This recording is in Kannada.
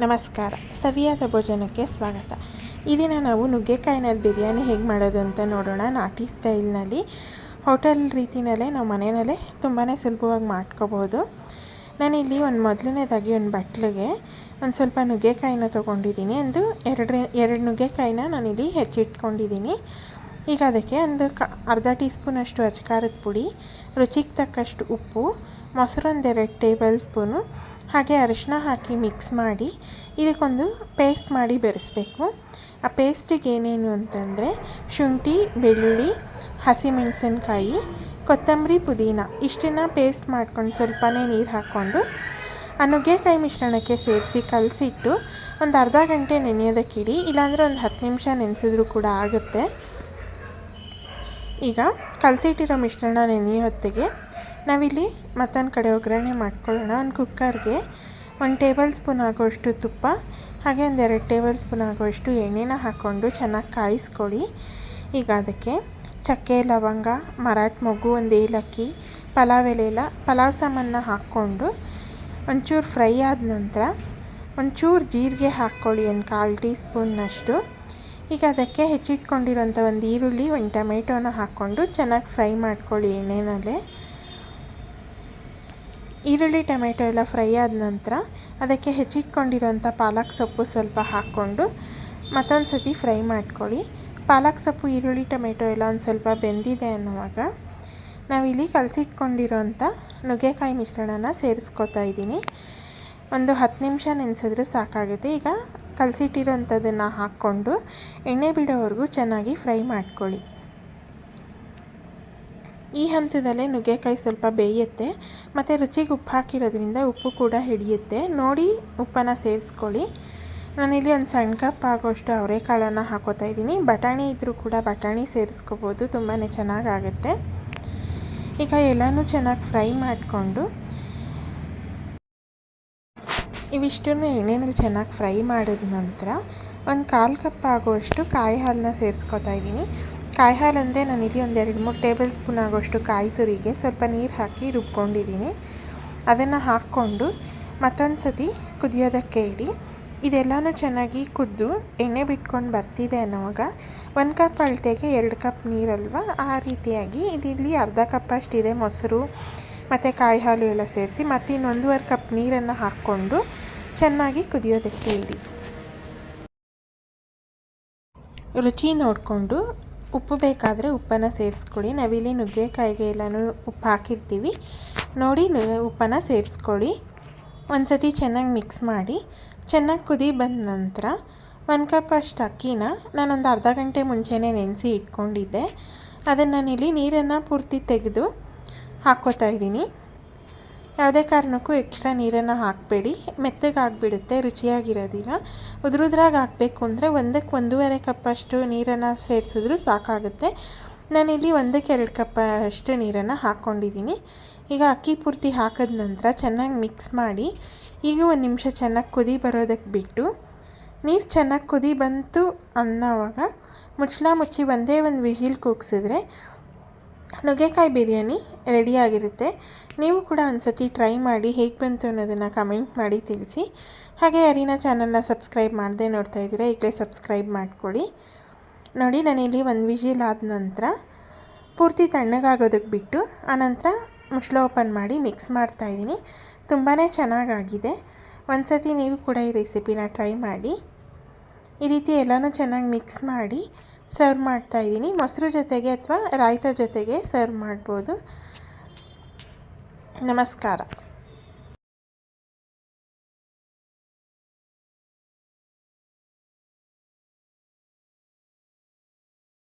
ನಮಸ್ಕಾರ. ಸವಿಯಾದ ಭೋಜನಕ್ಕೆ ಸ್ವಾಗತ. ಈ ದಿನ ನಾವು ನುಗ್ಗೆಕಾಯಿನಲ್ಲಿ ಬಿರಿಯಾನಿ ಹೇಗೆ ಮಾಡೋದು ಅಂತ ನೋಡೋಣ. ನಾಟಿ ಸ್ಟೈಲ್ನಲ್ಲಿ, ಹೋಟೆಲ್ ರೀತಿಯಲ್ಲೇ ನಾವು ಮನೆಯಲ್ಲೇ ತುಂಬಾ ಸುಲಭವಾಗಿ ಮಾಡ್ಕೋಬೋದು. ನಾನಿಲ್ಲಿ ಒಂದು ಮೊದಲನೇದಾಗಿ ಒಂದು ಬಟ್ಲಿಗೆ ಒಂದು ಸ್ವಲ್ಪ ನುಗ್ಗೆಕಾಯಿನ ತೊಗೊಂಡಿದ್ದೀನಿ. ಅಂದು ಎರಡು ಎರಡು ನುಗ್ಗೆಕಾಯಿನ ನಾನಿಲ್ಲಿ ಹೆಚ್ಚಿಟ್ಕೊಂಡಿದ್ದೀನಿ. ಈಗ ಅದಕ್ಕೆ ಒಂದು ಕ ಅರ್ಧ ಟೀ ಸ್ಪೂನಷ್ಟು ಅಚ್ಕಾರದ ಪುಡಿ, ರುಚಿಗೆ ತಕ್ಕಷ್ಟು ಉಪ್ಪು ಮೊಸರು ಎರಡು ಟೇಬಲ್ ಸ್ಪೂನು, ಹಾಗೆ ಅರಿಶಿನ ಹಾಕಿ ಮಿಕ್ಸ್ ಮಾಡಿ ಇದಕ್ಕೊಂದು ಪೇಸ್ಟ್ ಮಾಡಿ ಬೆರೆಸ್ಬೇಕು. ಆ ಪೇಸ್ಟಿಗೆ ಏನೇನು ಅಂತಂದರೆ ಶುಂಠಿ, ಬೆಳ್ಳುಳ್ಳಿ, ಹಸಿಮೆಣಸಿನ್ಕಾಯಿ, ಕೊತ್ತಂಬರಿ, ಪುದೀನ ಇಷ್ಟನ್ನು ಪೇಸ್ಟ್ ಮಾಡ್ಕೊಂಡು ಸ್ವಲ್ಪನೇ ನೀರು ಹಾಕ್ಕೊಂಡು ಆ ನುಗ್ಗೆಕಾಯಿ ಮಿಶ್ರಣಕ್ಕೆ ಸೇರಿಸಿ ಕಲಸಿಟ್ಟು ಒಂದು ಅರ್ಧ ಗಂಟೆ ನೆನೆಯೋದಕ್ಕಿಡಿ ಇಲ್ಲಾಂದರೆ ಒಂದು ಹತ್ತು ನಿಮಿಷ ನೆನೆಸಿದ್ರೂ ಕೂಡ ಆಗುತ್ತೆ. ಈಗ ಕಲಸಿಟ್ಟಿರೋ ಮಿಶ್ರಣ ನೆನೆಯೋ ಹೊತ್ತಿಗೆ ನಾವಿಲ್ಲಿ ಮತ್ತೊಂದು ಕಡೆ ಒಗ್ಗರಣೆ ಮಾಡ್ಕೊಳ್ಳೋಣ. ಒಂದು ಕುಕ್ಕರ್ಗೆ ಒಂದು ಟೇಬಲ್ ಸ್ಪೂನ್ ಆಗೋಷ್ಟು ತುಪ್ಪ, ಹಾಗೆ ಒಂದು ಎರಡು ಟೇಬಲ್ ಸ್ಪೂನ್ ಆಗೋಷ್ಟು ಎಣ್ಣೆನ ಹಾಕ್ಕೊಂಡು ಚೆನ್ನಾಗಿ ಕಾಯಿಸ್ಕೊಳ್ಳಿ. ಈಗ ಅದಕ್ಕೆ ಚಕ್ಕೆ, ಲವಂಗ, ಮರಾಠ ಮಗು ಒಂದು ಏಲಕ್ಕಿ, ಪಲಾವ್ ಎಲೆಲ್ಲ ಪಲಾವ್ ಸಾಮಾನ ಹಾಕ್ಕೊಂಡು ಒಂಚೂರು ಫ್ರೈ ಆದ ನಂತರ ಒಂಚೂರು ಜೀರಿಗೆ ಹಾಕ್ಕೊಳ್ಳಿ. ಒಂದು ಕಾಲು ಟೀ ಸ್ಪೂನ್ನಷ್ಟು ಈಗ ಅದಕ್ಕೆ ಹೆಚ್ಚಿಟ್ಕೊಂಡಿರೋಂಥ ಒಂದು ಈರುಳ್ಳಿ, ಒಂದು ಟೊಮೆಟೊನ ಹಾಕ್ಕೊಂಡು ಚೆನ್ನಾಗಿ ಫ್ರೈ ಮಾಡ್ಕೊಳ್ಳಿ ಎಣ್ಣೆನಲ್ಲಿ. ಈರುಳ್ಳಿ, ಟೊಮೆಟೊ ಎಲ್ಲ ಫ್ರೈ ಆದ ನಂತರ ಅದಕ್ಕೆ ಹೆಚ್ಚಿಟ್ಕೊಂಡಿರೋಂಥ ಪಾಲಕ್ ಸೊಪ್ಪು ಸ್ವಲ್ಪ ಹಾಕ್ಕೊಂಡು ಮತ್ತೊಂದು ಸತಿ ಫ್ರೈ ಮಾಡ್ಕೊಳ್ಳಿ. ಪಾಲಕ್ ಸೊಪ್ಪು, ಈರುಳ್ಳಿ, ಟೊಮೆಟೊ ಎಲ್ಲ ಒಂದು ಸ್ವಲ್ಪ ಬೆಂದಿದೆ ಅನ್ನುವಾಗ ನಾವಿಲ್ಲಿ ಕಲಸಿಟ್ಕೊಂಡಿರೋಂಥ ನುಗ್ಗೆಕಾಯಿ ಮಿಶ್ರಣನ ಸೇರಿಸ್ಕೊತಾ ಇದ್ದೀನಿ. ಒಂದು ಹತ್ತು ನಿಮಿಷ ನೆನೆಸಿದ್ರೆ ಸಾಕಾಗುತ್ತೆ. ಈಗ ಕಲಸಿಟ್ಟಿರೋಂಥದ್ದನ್ನು ಹಾಕ್ಕೊಂಡು ಎಣ್ಣೆ ಬಿಡೋವರೆಗೂ ಚೆನ್ನಾಗಿ ಫ್ರೈ ಮಾಡ್ಕೊಳ್ಳಿ. ಈ ಹಂತದಲ್ಲೇ ನುಗ್ಗೆಕಾಯಿ ಸ್ವಲ್ಪ ಬೇಯುತ್ತೆ. ಮತ್ತು ರುಚಿಗೆ ಉಪ್ಪು ಹಾಕಿರೋದ್ರಿಂದ ಉಪ್ಪು ಕೂಡ ಹಿಡಿಯುತ್ತೆ. ನೋಡಿ, ಉಪ್ಪನ್ನು ಸೇರಿಸ್ಕೊಳ್ಳಿ. ನಾನಿಲ್ಲಿ ಒಂದು ಸಣ್ಣ ಕಪ್ ಆಗೋಷ್ಟು ಅವರೆಕಾಳನ್ನು ಹಾಕೋತಾ ಇದ್ದೀನಿ. ಬಟಾಣಿ ಇದ್ದರೂ ಕೂಡ ಬಟಾಣಿ ಸೇರಿಸ್ಕೋಬೋದು. ತುಂಬಾ ಚೆನ್ನಾಗಾಗುತ್ತೆ. ಈಗ ಎಲ್ಲನೂ ಚೆನ್ನಾಗಿ ಫ್ರೈ ಮಾಡಿಕೊಂಡು ಇವಿಷ್ಟನ್ನು ಎಣ್ಣೆನಲ್ಲಿ ಚೆನ್ನಾಗಿ ಫ್ರೈ ಮಾಡಿದ ನಂತರ ಒಂದು ಕಾಲು ಕಪ್ ಆಗುವಷ್ಟು ಕಾಯಿ ಹಾಲನ್ನ ಸೇರಿಸ್ಕೊತಾ ಇದ್ದೀನಿ. ಕಾಯಿ ಹಾಲು ಅಂದರೆ ನಾನಿಲ್ಲಿ ಒಂದು ಎರಡು ಮೂರು ಟೇಬಲ್ ಸ್ಪೂನ್ ಆಗೋಷ್ಟು ಕಾಯಿ ತುರಿಗೆ ಸ್ವಲ್ಪ ನೀರು ಹಾಕಿ ರುಬ್ಕೊಂಡಿದ್ದೀನಿ. ಅದನ್ನು ಹಾಕ್ಕೊಂಡು ಮತ್ತೊಂದು ಸತಿ ಕುದಿಯೋದಕ್ಕೆ ಇಡಿ. ಇದೆಲ್ಲನೂ ಚೆನ್ನಾಗಿ ಕುದ್ದು ಎಣ್ಣೆ ಬಿಟ್ಕೊಂಡು ಬರ್ತಿದೆ ಅನ್ನೋವಾಗ ಒಂದು ಕಪ್ ಅಳತೆಗೆ ಎರಡು ಕಪ್ ನೀರಲ್ವ? ಆ ರೀತಿಯಾಗಿ ಇದಿಲ್ಲಿ ಅರ್ಧ ಕಪ್ ಅಷ್ಟಿದೆ ಮೊಸರು. ಮತ್ತು ಕಾಯಿ ಹಾಲು ಎಲ್ಲ ಸೇರಿಸಿ ಮತ್ತು ಇನ್ನೊಂದೂವರೆ ಕಪ್ ನೀರನ್ನು ಹಾಕ್ಕೊಂಡು ಚೆನ್ನಾಗಿ ಕುದಿಯೋದಕ್ಕೆ ಇಡಿ. ರುಚಿ ನೋಡಿಕೊಂಡು ಉಪ್ಪು ಬೇಕಾದರೆ ಉಪ್ಪನ್ನು ಸೇರಿಸ್ಕೊಳ್ಳಿ. ನಾವಿಲ್ಲಿ ನುಗ್ಗೆಕಾಯಿಗೆ ಎಲ್ಲನೂ ಉಪ್ಪು ಹಾಕಿರ್ತೀವಿ. ನೋಡಿ ಉಪ್ಪನ್ನು ಸೇರಿಸ್ಕೊಳ್ಳಿ. ಒಂದು ಸತಿ ಚೆನ್ನಾಗಿ ಮಿಕ್ಸ್ ಮಾಡಿ ಚೆನ್ನಾಗಿ ಕುದಿ ಬಂದ ನಂತರ ಒಂದು ಕಪ್ ಅಷ್ಟು ಅಕ್ಕಿನ ನಾನೊಂದು ಅರ್ಧ ಗಂಟೆ ಮುಂಚೆನೇ ನೆನೆಸಿ ಇಟ್ಕೊಂಡಿದ್ದೆ. ಅದನ್ನು ನಾನಿಲ್ಲಿ ನೀರನ್ನು ಪೂರ್ತಿ ತೆಗೆದು ಹಾಕ್ಕೋತಾ ಇದ್ದೀನಿ. ಯಾವುದೇ ಕಾರಣಕ್ಕೂ ಎಕ್ಸ್ಟ್ರಾ ನೀರನ್ನು ಹಾಕಬೇಡಿ. ಮೆತ್ತಗೆ ಆಗಿಬಿಡುತ್ತೆ ರುಚಿಯಾಗಿರೋದಿಲ್ಲ. ಉದುರುದ್ರಾಗಿ ಹಾಕಬೇಕು ಅಂದರೆ ಒಂದಕ್ಕೆ ಒಂದೂವರೆ ಕಪ್ಪಷ್ಟು ನೀರನ್ನು ಸೇರಿಸಿದ್ರೂ ಸಾಕಾಗುತ್ತೆ. ನಾನಿಲ್ಲಿ ಒಂದಕ್ಕೆ ಎರಡು ಕಪ್ ಅಷ್ಟು ನೀರನ್ನು ಹಾಕ್ಕೊಂಡಿದ್ದೀನಿ. ಈಗ ಅಕ್ಕಿ ಪೂರ್ತಿ ಹಾಕಿದ ನಂತರ ಚೆನ್ನಾಗಿ ಮಿಕ್ಸ್ ಮಾಡಿ, ಈಗ ಒಂದು ನಿಮಿಷ ಚೆನ್ನಾಗಿ ಕುದಿ ಬರೋದಕ್ಕೆ ಬಿಟ್ಟು, ನೀರು ಚೆನ್ನಾಗಿ ಕುದಿ ಬಂತು ಅನ್ನೋವಾಗ ಮುಚ್ಚಳ ಮುಚ್ಚಿ ಒಂದೇ ಒಂದು ವಿಹಿಲ್ ಕೂಗ್ಸಿದ್ರೆ ನುಗ್ಗೆಕಾಯಿ ಬಿರಿಯಾನಿ ರೆಡಿಯಾಗಿರುತ್ತೆ. ನೀವು ಕೂಡ ಒಂದು ಸತಿ ಟ್ರೈ ಮಾಡಿ ಹೇಗೆ ಬಂತು ಅನ್ನೋದನ್ನು ಕಮೆಂಟ್ ಮಾಡಿ ತಿಳಿಸಿ. ಹಾಗೆ ಅರಿನಾ ಚಾನಲ್ನ ಸಬ್ಸ್ಕ್ರೈಬ್ ಮಾಡದೆ ನೋಡ್ತಾ ಇದ್ದೀರಾ, ಈಗಲೇ ಸಬ್ಸ್ಕ್ರೈಬ್ ಮಾಡ್ಕೊಳ್ಳಿ. ನೋಡಿ, ನಾನಿಲ್ಲಿ ಒಂದು ವಿಜಿಲ್ ಆದ ನಂತರ ಪೂರ್ತಿ ತಣ್ಣಗಾಗೋದಕ್ಕೆ ಬಿಟ್ಟು ಆನಂತರ ಮುಚ್ಚಳ ಓಪನ್ ಮಾಡಿ ಮಿಕ್ಸ್ ಮಾಡ್ತಾಯಿದ್ದೀನಿ ತುಂಬಾ ಚೆನ್ನಾಗಾಗಿದೆ. ಒಂದು ಸತಿ ನೀವು ಕೂಡ ಈ ರೆಸಿಪಿನ ಟ್ರೈ ಮಾಡಿ. ಈ ರೀತಿ ಎಲ್ಲನೂ ಚೆನ್ನಾಗಿ ಮಿಕ್ಸ್ ಮಾಡಿ ಸರ್ವ್ ಮಾಡ್ತಾ ಇದ್ದೀನಿ. ಮೊಸರು ಜೊತೆಗೆ ಅಥವಾ ರಾಯ್ತ ಜೊತೆಗೆ ಸರ್ವ್ ಮಾಡ್ಬೋದು. ನಮಸ್ಕಾರ.